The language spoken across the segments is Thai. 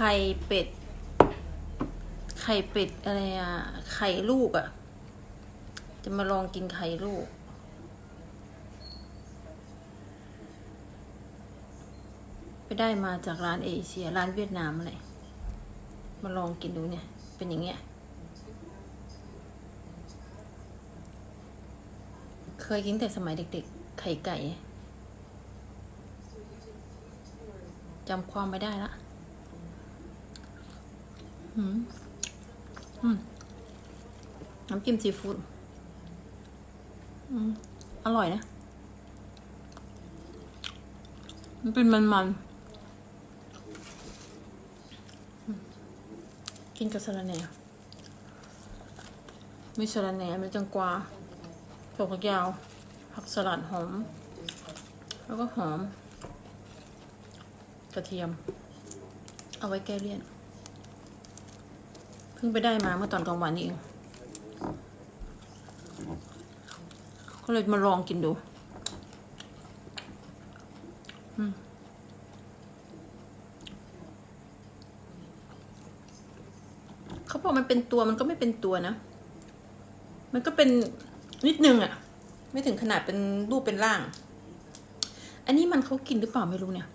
ไข่เป็ด ไข่เป็ดอะไรอะไข่ลูกอะจะมาลองกินไข่ลูก ไปได้มาจากร้านเอเชีย ร้านเวียดนามอะไรมาลองกินดูเนี่ย เป็นอย่างเงี้ย เคยกินแต่สมัยเด็กๆ ไข่ไก่จำความไม่ได้ละ น้ำจิ้มซีฟู้ดอร่อยนะ มันเป็นมันๆ กินกับสลัดแหน่มีสลัดแหน่มีจังกวาถั่วฝักยาว ผักสลัดหอม แล้วก็หอม กระเทียม เอาไว้แก้เลี่ยน เพิ่งไปได้มาเมื่อตอนกลางวันนี่เอง ก็เลยมาลองกินดู อืมเขาบอกมันเป็นตัวมันก็ไม่เป็นตัวนะ มันก็เป็นนิดนึงอะไม่ถึงขนาดเป็นรูปเป็นร่าง อันนี้มันเขากินหรือเปล่าไม่รู้เนี่ย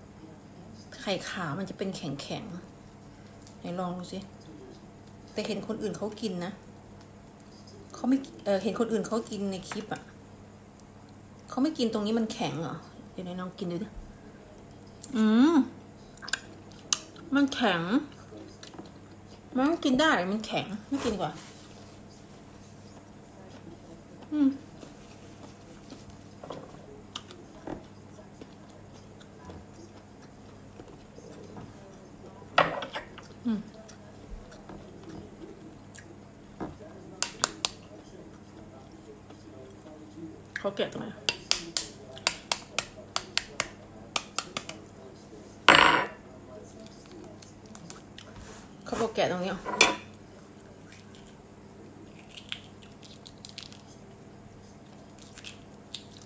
ไข่ขาวมันจะเป็นแข็งแข็งๆไหนลองดูสิ แต่เห็นคนอื่นเขากินนะเขาไม่เออเห็นคนอื่นเขากินในคลิปอะเขาไม่กินตรงนี้มันแข็งเหรอเดี๋ยวไหนลองกินดูดิอืมมันแข็ง มันก็กินได้มันแข็งไม่กินกว่า อืมอืม เขาแกะตรงไหนเขาบอกแกะตรงนี้อ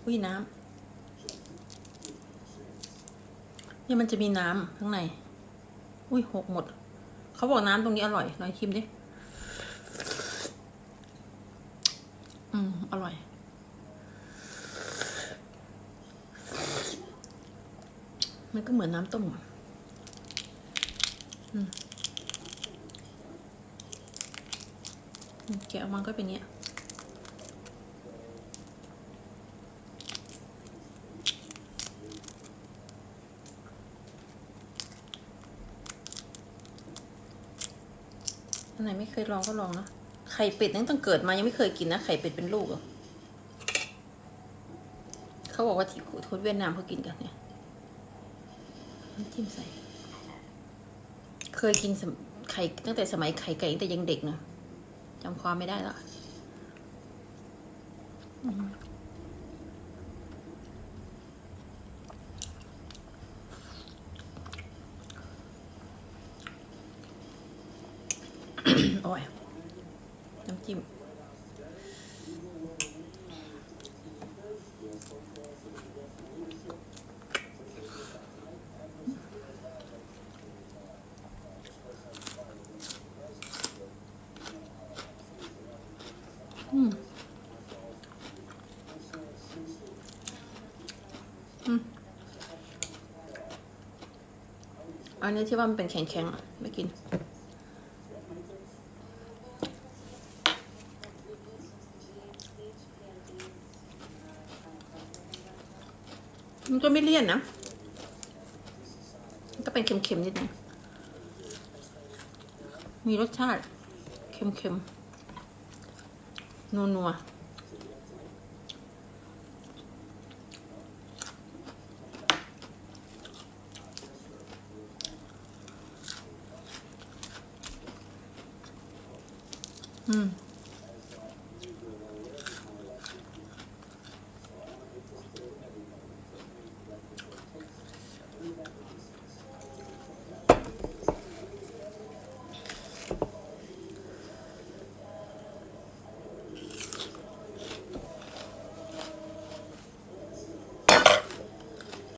อุ้ยน้ำเนี่ยมันจะมีน้ำข้างใน อุ้ยหกหมด เขาบอกน้ำตรงนี้อร่อยลองชิมดิ อืม อร่อย มันก็เหมือนน้ำต้มอะอืมอืมแกะออกมาก็เป็นเนี้ยอันไหนไม่เคยลองก็ลองนะ ไข่เป็ดตั้งแต่เกิดมายังไม่เคยกินนะ ไข่เป็ดเป็นลูกอเขาบอกว่าที่ทุนเวียดนามเขากินกันเนี่ย น้ำจิ้มใส่ เคยกินสมไข่ตั้งแต่สมัยไข่ไก่ตั้งแต่ยังเด็กนะจำความไม่ได้ละอืมโอ้ยน้ำจิ้ม อืม อืม อันนี้ที่ว่ามันเป็นแข็งๆอะไม่กิน มันก็ไม่เลี่ยนนะ มันก็เป็นเค็มๆนิดนึง มีรสชาติ เค็มๆ นัวๆ อืม